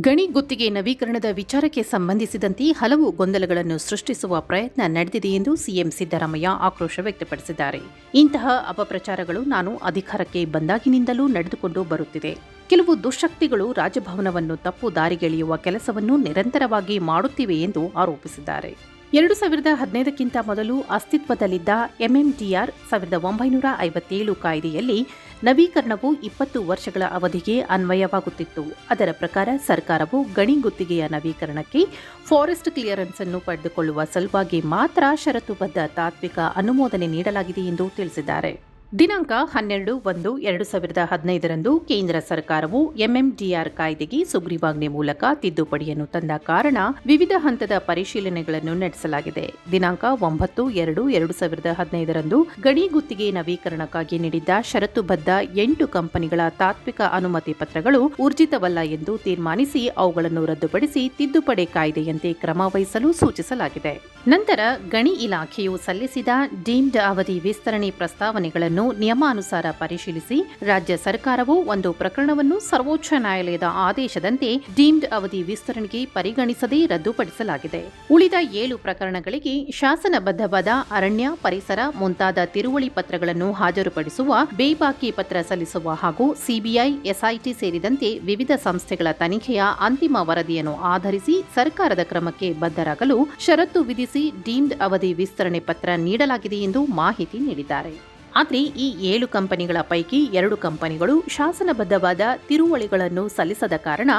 ಗಣಿ ಗುತ್ತಿಗೆ ನವೀಕರಣದ ವಿಚಾರಕ್ಕೆ ಸಂಬಂಧಿಸಿದಂತೆ ಹಲವು ಗೊಂದಲಗಳನ್ನು ಸೃಷ್ಟಿಸುವ ಪ್ರಯತ್ನ ನಡೆದಿದೆ ಎಂದು ಸಿಎಂ ಸಿದ್ದರಾಮಯ್ಯ ಆಕ್ರೋಶ ವ್ಯಕ್ತಪಡಿಸಿದ್ದಾರೆ. ಇಂತಹ ಅಪಪ್ರಚಾರಗಳು ನಾನು ಅಧಿಕಾರಕ್ಕೆ ಬಂದಾಗಿನಿಂದಲೂ ನಡೆದುಕೊಂಡು ಬರುತ್ತಿದೆ. ಕೆಲವು ದುಶಕ್ತಿಗಳು ರಾಜಭವನವನ್ನು ತಪ್ಪು ದಾರಿಗೆಳೆಯುವ ಕೆಲಸವನ್ನು ನಿರಂತರವಾಗಿ ಮಾಡುತ್ತಿವೆ ಎಂದು ಆರೋಪಿಸಿದ್ದಾರೆ. ಎರಡು ಸಾವಿರದ ಹದಿನೈದಕ್ಕಿಂತ ಮೊದಲು ಅಸ್ತಿತ್ವದಲ್ಲಿದ್ದ ಎಂಎಂಟಿಆರ್ ಸಾವಿರದ ಒಂಬೈನೂರ ಐವತ್ತೇಳು ಕಾಯ್ದೆಯಲ್ಲಿ ನವೀಕರಣವು ಇಪ್ಪತ್ತು ವರ್ಷಗಳ ಅವಧಿಗೆ ಅನ್ವಯವಾಗುತ್ತಿತ್ತು. ಅದರ ಪ್ರಕಾರ ಸರ್ಕಾರವು ಗಣಿ ಗುತ್ತಿಗೆಯ ನವೀಕರಣಕ್ಕೆ ಫಾರೆಸ್ಟ್ ಕ್ಲಿಯರೆನ್ಸ್ ಅನ್ನು ಪಡೆದುಕೊಳ್ಳುವ ಸಲುವಾಗಿ ಮಾತ್ರ ಷರತ್ತುಬದ್ಧ ತಾತ್ವಿಕ ಅನುಮೋದನೆ ನೀಡಲಾಗಿದೆ ಎಂದು ತಿಳಿಸಿದ್ದಾರೆ. ದಿನಾಂಕ ಹನ್ನೆರಡು ಒಂದು ಎರಡು ಸಾವಿರದ ಹದಿನೈದರಂದು ಕೇಂದ್ರ ಸರ್ಕಾರವು ಎಂಎಂಡಿಆರ್ ಕಾಯ್ದೆಗೆ ಸುಗ್ರೀವಾಜ್ಞೆ ಮೂಲಕ ತಿದ್ದುಪಡಿಯನ್ನು ತಂದ ಕಾರಣ ವಿವಿಧ ಹಂತದ ಪರಿಶೀಲನೆಗಳನ್ನು ನಡೆಸಲಾಗಿದೆ. ದಿನಾಂಕ ಒಂಬತ್ತು ಎರಡು ಎರಡು ಸಾವಿರದ ಹದಿನೈದರಂದು ಗಣಿ ಗುತ್ತಿಗೆ ನವೀಕರಣಕ್ಕಾಗಿ ನೀಡಿದ್ದ ಷರತ್ತುಬದ್ಧ ಎಂಟು ಕಂಪನಿಗಳ ತಾತ್ವಿಕ ಅನುಮತಿ ಪತ್ರಗಳು ಊರ್ಜಿತವಲ್ಲ ಎಂದು ತೀರ್ಮಾನಿಸಿ ಅವುಗಳನ್ನು ರದ್ದುಪಡಿಸಿ ತಿದ್ದುಪಡಿ ಕಾಯ್ದೆಯಂತೆ ಕ್ರಮ ವಹಿಸಲು ಸೂಚಿಸಲಾಗಿದೆ. ನಂತರ ಗಣಿ ಇಲಾಖೆಯು ಸಲ್ಲಿಸಿದ ಡೀಮ್ಡ್ ಅವಧಿ ವಿಸ್ತರಣೆ ಪ್ರಸ್ತಾವನೆಗಳನ್ನು ನಿಯಮಾನುಸಾರ ಪರಿಶೀಲಿಸಿ ರಾಜ್ಯ ಸರ್ಕಾರವು ಒಂದು ಪ್ರಕರಣವನ್ನು ಸರ್ವೋಚ್ಚ ನ್ಯಾಯಾಲಯದ ಆದೇಶದಂತೆ ಡೀಮ್ಡ್ ಅವಧಿ ವಿಸ್ತರಣೆಗೆ ಪರಿಗಣಿಸದೆ ರದ್ದುಪಡಿಸಲಾಗಿದೆ. ಉಳಿದ ಏಳು ಪ್ರಕರಣಗಳಿಗೆ ಶಾಸನಬದ್ಧವಾದ ಅರಣ್ಯ, ಪರಿಸರ ಮುಂತಾದ ತಿರುವಳಿ ಪತ್ರಗಳನ್ನು ಹಾಜರುಪಡಿಸುವ ಬೇಬಾಕಿ ಪತ್ರ ಸಲ್ಲಿಸುವ ಹಾಗೂ ಸಿಬಿಐ, ಎಸ್ಐಟಿ ಸೇರಿದಂತೆ ವಿವಿಧ ಸಂಸ್ಥೆಗಳ ತನಿಖೆಯ ಅಂತಿಮ ವರದಿಯನ್ನು ಆಧರಿಸಿ ಸರ್ಕಾರದ ಕ್ರಮಕ್ಕೆ ಬದ್ಧರಾಗಲು ಷರತ್ತು ವಿಧಿಸಿ ಡೀಮ್ಡ್ ಅವಧಿ ವಿಸ್ತರಣೆ ಪತ್ರ ನೀಡಲಾಗಿದೆ ಎಂದು ಮಾಹಿತಿ ನೀಡಿದ್ದಾರೆ. ಆದರೆ ಈ ಏಳು ಕಂಪನಿಗಳ ಪೈಕಿ ಎರಡು ಕಂಪನಿಗಳು ಶಾಸನಬದ್ಧವಾದ ತಿರುವಳಿಗಳನ್ನು ಸಲ್ಲಿಸದ ಕಾರಣ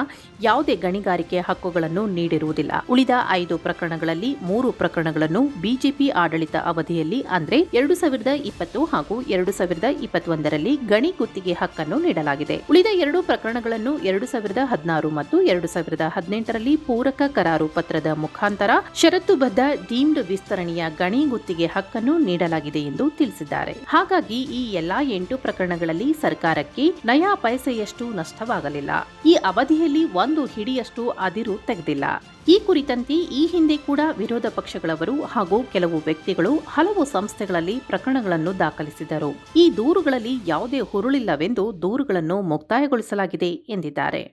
ಯಾವುದೇ ಗಣಿಗಾರಿಕೆ ಹಕ್ಕುಗಳನ್ನು ನೀಡಿರುವುದಿಲ್ಲ. ಉಳಿದ ಐದು ಪ್ರಕರಣಗಳಲ್ಲಿ ಮೂರು ಪ್ರಕರಣಗಳನ್ನು ಬಿಜೆಪಿ ಆಡಳಿತ ಅವಧಿಯಲ್ಲಿ, ಅಂದರೆ ಎರಡು ಸಾವಿರದ ಇಪ್ಪತ್ತು ಹಾಗೂ ಎರಡು ಸಾವಿರದ ಇಪ್ಪತ್ತೊಂದರಲ್ಲಿ ಗಣಿ ಗುತ್ತಿಗೆ ಹಕ್ಕನ್ನು ನೀಡಲಾಗಿದೆ. ಉಳಿದ ಎರಡು ಪ್ರಕರಣಗಳನ್ನು ಎರಡು ಸಾವಿರದ ಹದಿನಾರು ಮತ್ತು ಎರಡು ಸಾವಿರದ ಹದಿನೆಂಟರಲ್ಲಿ ಪೂರಕ ಕರಾರು ಪತ್ರದ ಮುಖಾಂತರ ಷರತ್ತುಬದ್ಧ ಡೀಮ್ಡ್ ವಿಸ್ತರಣೆಯ ಗಣಿ ಗುತ್ತಿಗೆ ಹಕ್ಕನ್ನು ನೀಡಲಾಗಿದೆ ಎಂದು ತಿಳಿಸಿದ್ದಾರೆ. ಹಾಗಾಗಿ ಈ ಎಲ್ಲಾ ಎಂಟು ಪ್ರಕರಣಗಳಲ್ಲಿ ಸರ್ಕಾರಕ್ಕೆ ನಯಾ ಪೈಸೆಯಷ್ಟು ನಷ್ಟವಾಗಲಿಲ್ಲ. ಈ ಅವಧಿಯಲ್ಲಿ ಒಂದು ಹಿಡಿಯಷ್ಟು ಅದಿರು ತೆಗೆದಿಲ್ಲ. ಈ ಕುರಿತಂತೆ ಈ ಹಿಂದೆ ಕೂಡ ವಿರೋಧ ಪಕ್ಷಗಳವರು ಹಾಗೂ ಕೆಲವು ವ್ಯಕ್ತಿಗಳು ಹಲವು ಸಂಸ್ಥೆಗಳಲ್ಲಿ ಪ್ರಕರಣಗಳನ್ನು ದಾಖಲಿಸಿದರು. ಈ ದೂರುಗಳಲ್ಲಿ ಯಾವುದೇ ಹುರುಳಿಲ್ಲವೆಂದು ದೂರುಗಳನ್ನು ಮುಕ್ತಾಯಗೊಳಿಸಲಾಗಿದೆ ಎಂದಿದ್ದಾರೆ.